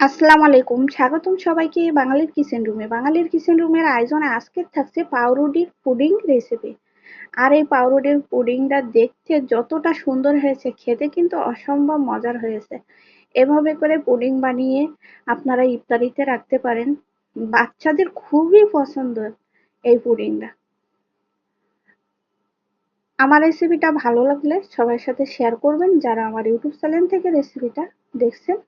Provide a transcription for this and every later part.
আসসালামু আলাইকুম। স্বাগতম সবাইকে বাঙালির কিচেন রুমে। বাঙালির কিচেন রুমের আয়োজনে আজকে থাকছে পাউরুটির পুডিং রেসিপি আর এই পাউরুটির পুডিংটা দেখতে যতটা সুন্দর হয়েছে, খেতে কিন্তু অসম্ভব মজার হয়েছে। এভাবে করে পুডিং বানিয়ে আপনারা ইফতারিতে রাখতে পারেন। বাচ্চাদের খুবই পছন্দ এই পুডিংটা। আমার রেসিপিটা ভালো লাগলে সবার সাথে শেয়ার করবেন। যারা আমার ইউটিউব চ্যানেল থেকে রেসিপিটা দেখছেন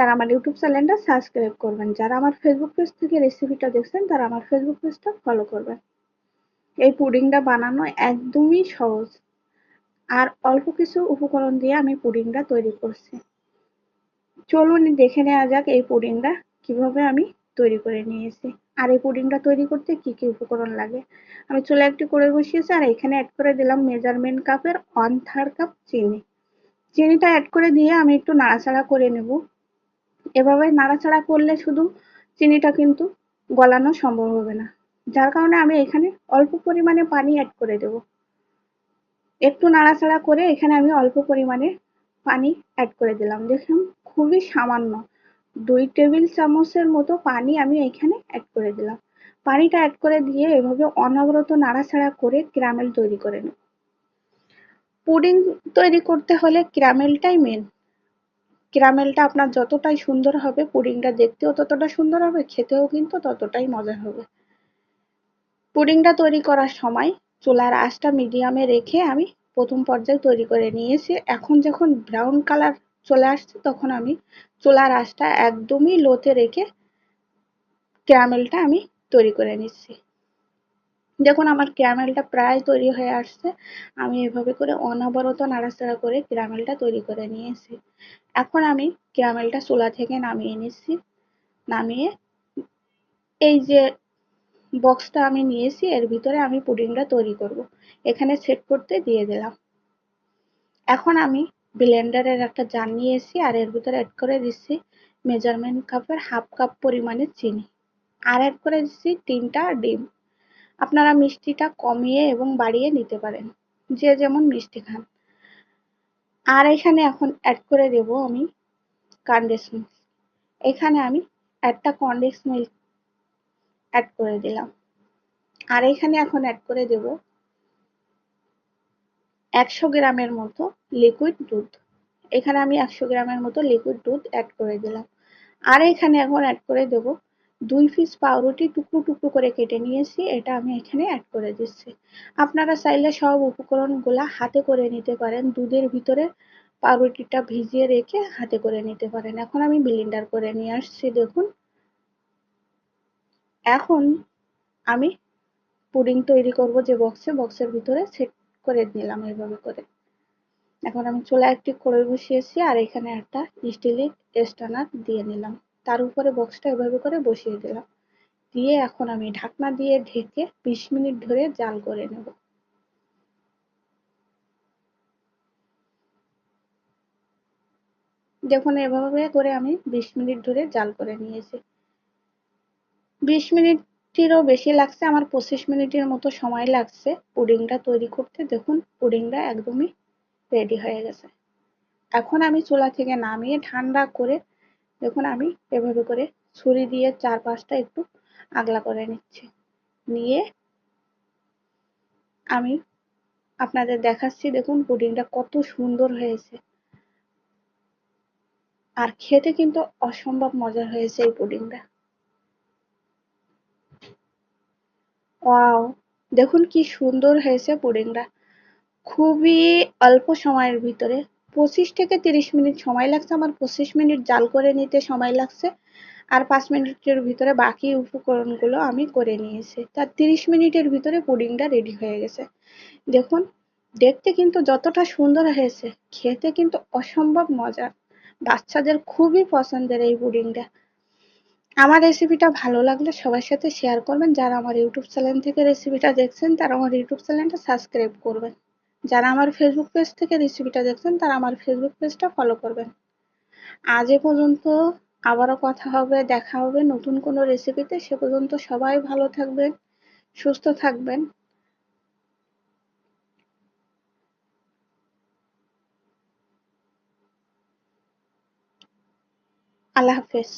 তারা আমার ইউটিউব চ্যানেলটা সাবস্ক্রাইব করবেন। যারা আমার ফেসবুক পেজ থেকে রেসিপিটা দেখছেন, তারা আমার ফেসবুক পেজটা ফলো করবেন। এই পুডিংটা বানানো একদমই সহজ। আর অল্প কিছু উপকরণ দিয়ে আমি পুডিংটা তৈরি করছি। চলুন দেখে নেওয়া যাক এই পুডিংটা কীভাবে আমি তৈরি করে নিয়েছি। আর এই পুডিংটা তৈরি করতে কি কি উপকরণ লাগে? আমি চুলে একটি করে বসিয়েছি আর এখানে অ্যাড করে দিলাম মেজারমেন্ট কাপের ওয়ান থার্ড কাপ চিনি। চিনিটা অ্যাড করে দিয়ে আমি একটু নাড়াচাড়া করে নেব। এভাবে নাড়াচাড়া করলে শুধু চিনিটা কিন্তু গলানো সম্ভব হবে না। যার কারণে আমি এখানে অল্প পরিমাণে পানি অ্যাড করে দেব। একটু নাড়াচাড়া করে এখানে আমি অল্প পরিমাণে পানি অ্যাড করে দিলাম। দেখুন, খুবই সামান্য। দুই টেবিল চামচের মতো পানি আমি এখানে অ্যাড করে দিলাম। পানিটা অ্যাড করে দিয়ে এভাবে অনবরত নাড়াচাড়া করে ক্যারামেল তৈরি করে নেব পুডিং তৈরি করতে হলে ক্যারামেলটাই মেন ক্যারামেলটা আপনার যতটাই সুন্দর হবে, পুডিংটা দেখতেও ততটা সুন্দর হবে, খেতেও কিন্তু ততটাই মজা হবে। পুডিংটা তৈরি করার সময় চুলার আঁচটা মিডিয়ামে রেখে আমি প্রথম পর্যায়ে তৈরি করে নিয়েছি। এখন যখন ব্রাউন কালার চলে আসছে, তখন আমি চুলার আঁচটা একদমই লোতে রেখে ক্যারামেলটা আমি তৈরি করে নিচ্ছি। দেখুন আমার ক্যারামেলটা প্রায় তৈরি হয়ে আসছে, আমি এভাবে করে অনবরত নাড়াচাড়া করে ক্যারামেলটা তৈরি করে নিয়েছি। এখন আমি ক্যারামেলটা চুলা থেকে নামিয়ে নিচ্ছি। নামিয়ে এই যে বক্সটা আমি নিয়েছি, এর ভিতরে আমি পুডিংটা তৈরি করব। এখানে সেট করতে দিয়ে দিলাম। এখন আমি ব্লেন্ডারের একটা জার নিয়েছি আর এর ভিতরে অ্যাড করে দিচ্ছি মেজারমেন্ট কাপের হাফ কাপ পরিমাণে চিনি। আর অ্যাড করে দিচ্ছি তিনটা ডিম। আপনারা মিষ্টিটা কমিয়ে এবং বাড়িয়ে নিতে পারেন। যে যেমন মিষ্টি খান। আর এখানে এখন অ্যাড করে দেব আমি কনডেন্স মিল্ক এখানে আমি একটা কনডেন্স মিল্ক অ্যাড করে দিলাম। আর এখানে এখন অ্যাড করে দেব একশো গ্রামের মতো লিকুইড দুধ। এখানে আমি একশো গ্রামের মতো লিকুইড দুধ অ্যাড করে দিলাম। আর এখানে এখন অ্যাড করে দেব দুই পিস পাউরুটি টুকরো টুকরো করে কেটে নিয়েছি, এটা আমি এখানে অ্যাড করে দিচ্ছি। আপনারা চাইলে সব উপকরণগুলা হাতে করে নিতে পারেন, দুধের ভিতরে পাউরুটিটা ভিজিয়ে রেখে হাতে করে নিতে পারেন। এখন আমি ব্লেন্ডার করে নিয়ে আসছি, দেখুন। এখন আমি পুডিং তৈরি করব যে বক্সে বক্সের ভিতরে সেট করে নিলাম এইভাবে করে। এখন আমি চুলা একটি করে বসিয়েছি, আর এখানে একটা স্টিলের স্টানার দিয়ে নিলাম। তার উপরে বক্সটা এভাবে করে বসিয়ে দিলাম। দিয়ে এখন আমি ঢাকনা দিয়ে ঢেকে বিশ মিনিট ধরে জাল করে নেব। দেখুন, এভাবে করে আমি বিশ মিনিট ধরে জাল করে নিয়েছি। বিশ মিনিটেরও বেশি লাগছে, আমার পঁচিশ মিনিটের মতো সময় লাগছে পুডিংটা তৈরি করতে। দেখুন, পুডিংটা একদমই রেডি হয়ে গেছে। এখন আমি চুলা থেকে নামিয়ে ঠান্ডা করে দেখুন, আমি এভাবে করে ছুরি দিয়ে চার পাঁচটা একটু আগলা করে নিচ্ছি। নিয়ে আমি আপনাদের দেখাচ্ছি, দেখুন, পুডিংটা কত সুন্দর হয়েছে। আর খেতে কিন্তু অসম্ভব মজার হয়েছে এই পুডিংটা। ওয়াও, দেখুন কি সুন্দর হয়েছে পুডিংটা। খুবই অল্প সময়ের ভিতরে পঁচিশ থেকে তিরিশ মিনিট সময় লাগছে, আমার পঁচিশ মিনিট জাল করে নিতে সময় লাগছে। আর পাঁচ মিনিটের ভিতরে বাকি উপকরণগুলো আমি করে নিয়েছি। তার তিরিশ মিনিটের ভিতরে পুডিংটা রেডি হয়ে গেছে। দেখুন, দেখতে কিন্তু যতটা সুন্দর হয়েছে, খেতে কিন্তু অসম্ভব মজা। বাচ্চাদের খুবই পছন্দের এই পুডিংটা। আমার রেসিপিটা ভালো লাগলে সবার সাথে শেয়ার করবেন। যারা আমার ইউটিউব চ্যানেল থেকে রেসিপিটা দেখছেন, তারা আমার ইউটিউব চ্যানেলটা সাবস্ক্রাইব করবেন। যারা আমার ফেসবুক পেজ থেকে রেসিপিটা দেখছেন, তারা আমার ফেসবুক পেজটা ফলো করবেন। আজ এ পর্যন্ত আবারও কথা হবে, দেখা হবে নতুন কোনো রেসিপিতে সে পর্যন্ত সবাই ভালো থাকবেন, সুস্থ থাকবেন। আল্লাহ হাফেজ।